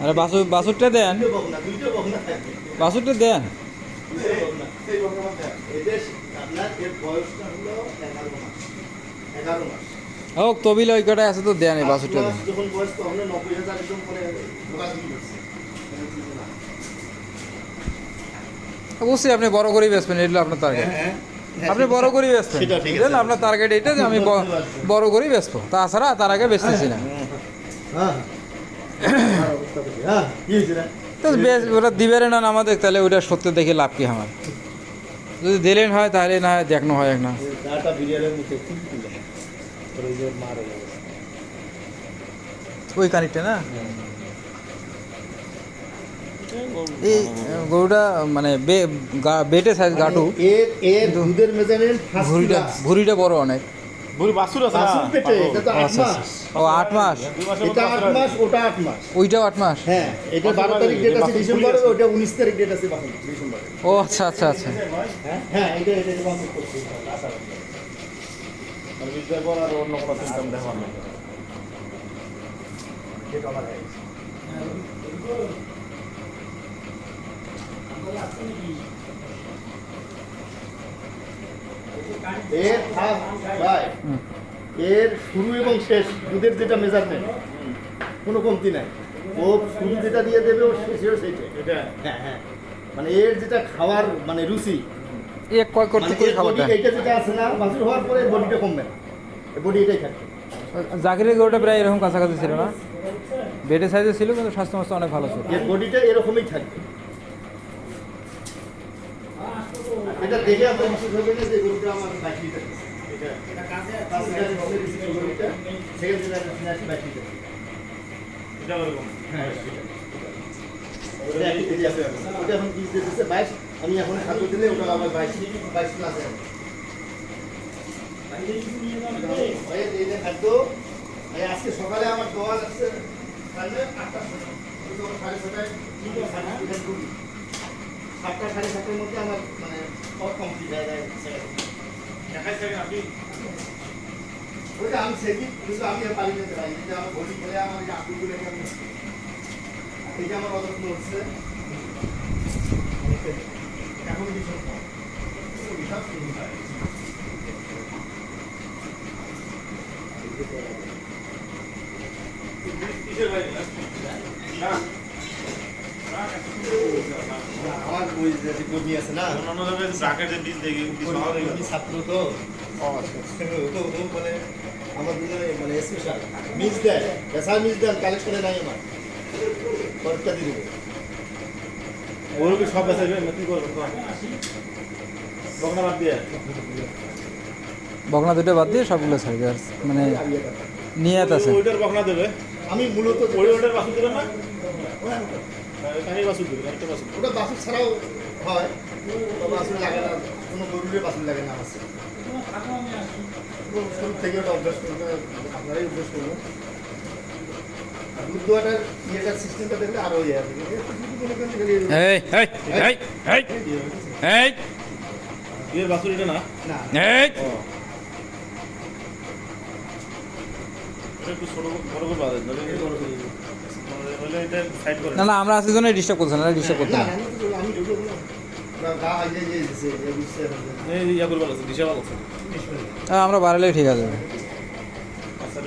আরে বাসুর বাসুরটা দেন। বাসুরটা দেন। হোক তবিল ওই কটাই আছে তো দেন এই বাসুরটা দেন। অবশ্যই আপনি বড় করেই বেচবেন এটা আপনার টার্গেট হ্যাঁ, আপনি বড় করেই ব্যস্ত। বুঝলেন? আপনার টার্গেট এটা যে আমি বড় করেই ব্যস্ত। তাছাড়া তার আগে বেচতেছি না। হ্যাঁ। হ্যাঁ বেশ ওটা দিবেন না আমাদের তাহলে ওটা সত্য দেখে লাভ কি আমার? যদি দিলেন হয় তাহলে না হয় দেখানো হয় না। যে মারে ওই কানিকটা না? এই গরুটা মানে বে- গা- বেটে সাইজ গাটু। এর এর দুধের মেজারমেন্ট ভুড়িটা ভুড়িটা বড় অনেক। বুড়ি বাসুর আছে বাসুর পেটে এটা তো আট আচ্ছা মাস। ও আট মাস? এটা আট মাস ওটা আট মাস। ওইটাও আট মাস? হ্যাঁ এটা বাছুর বারো মানে তারিখ ডেট আছে ডিসেম্বরে ভুড়ি। ওটা উনিশ তারিখ ডেট আছে ডিসেম্বরে ও আচ্ছা আচ্ছা আচ্ছা। হ্যাঁ হ্যাঁ এটা এটা বাছুর করছি। আশা মানে বিদ্যার পর আর অন্য কোনো সিস্টেম দেখার নেই। এটা আমার আছে। এর ভাই এর শুরু এবং শেষ দুধের যেটা মেজারমেন্ট কোনো কমতি নাই। ও শুরু যেটা দিয়ে দেবে ও শেষেও সেইটা। হ্যাঁ হ্যাঁ। মানে এর যেটা খাওয়ার মানে রুচি এক কয় করতে মানে করে যেটা আছে না হওয়ার পরে বডিটা কমবে। না বডি এটাই থাকবে জাকিরের গরুটা প্রায় এরকম কাছাকাছি ছিল না? বেটে সাইজে ছিল কিন্তু স্বাস্থ্য অনেক ভালো ছিল। বডিটা এরকমই থাকবে এটা দেখে আপনার বিশেষ হবে না যে গরুটা আমার এটা কাছে কাছে গরুটা এটা। ওরকম হ্যাঁ ওটা একই কেজি আছে। এখন। ওটা দিতেছে বাইশ আমি এখন খাদ্য দিলে ওটা আবার বাইশ বাইশ প্লাস আছে ভাই, এই যে খাদ্য আজকে সকালে আমার দোয়া লাগছে সাড়ে আটটার সময়। সাড়ে ছটায় করি। সাতটা সাড়ে সাতটার মধ্যে আমার মানে সব কমপ্লিট হয়ে যায় আপনি? ওইটা আমি সেদিন কিন্তু আমি আর পারি যেতে পারি যেটা আমার বডি খেলে আমার যে আকুগুলো আমি এটা আমার অযত্ন হচ্ছে এখন কিছু কম। হিসাব শুরু হয়। কিসের ভাই না আমার ওই যে কর্মী আছে না অন্য জায়গায় ব্রাকের যে বীজ দেখি বীজ ভালো দেখি কর্মী ছাত্র তো। ও তো মানে আমার দুজনে মানে স্পেশাল মিস দেয় পেশার মিস দেন কালেকশনে নাই আমার। খরচটা দিয়ে দেবো। ওর কি সব বেঁচে যাবে কি করবেন বকনা বাদ দিয়ে। বকনা দুটো বাদ দিয়ে সবগুলো আর মানে নিয়াত আছে। ওইটার বকনা দেবে। আমি মূলত ওই ওইটার দেবে না? কাহিনী বাসুর দেবে একটা বাসুর ওটা বাসুর ছাড়াও হয় বাসুর লাগে না কোনো গরুরে বাসুর লাগে না আমার শুরু থেকে ওটা অভ্যাস করবে আপনারাই অভ্যাস করবেন দুধ দোয়াটার ইয়েটার সিস্টেমটা দেখলে আরও ইয়ে এই এর বাসুর এটা না? না। একটু ছোট বড় করে বাদ না না আমরা আসার জন্য ডিস্টার্ব করছি না ডিস্টার্ব করতে না আমরা বাড়ালেই ঠিক আছে। আচ্ছা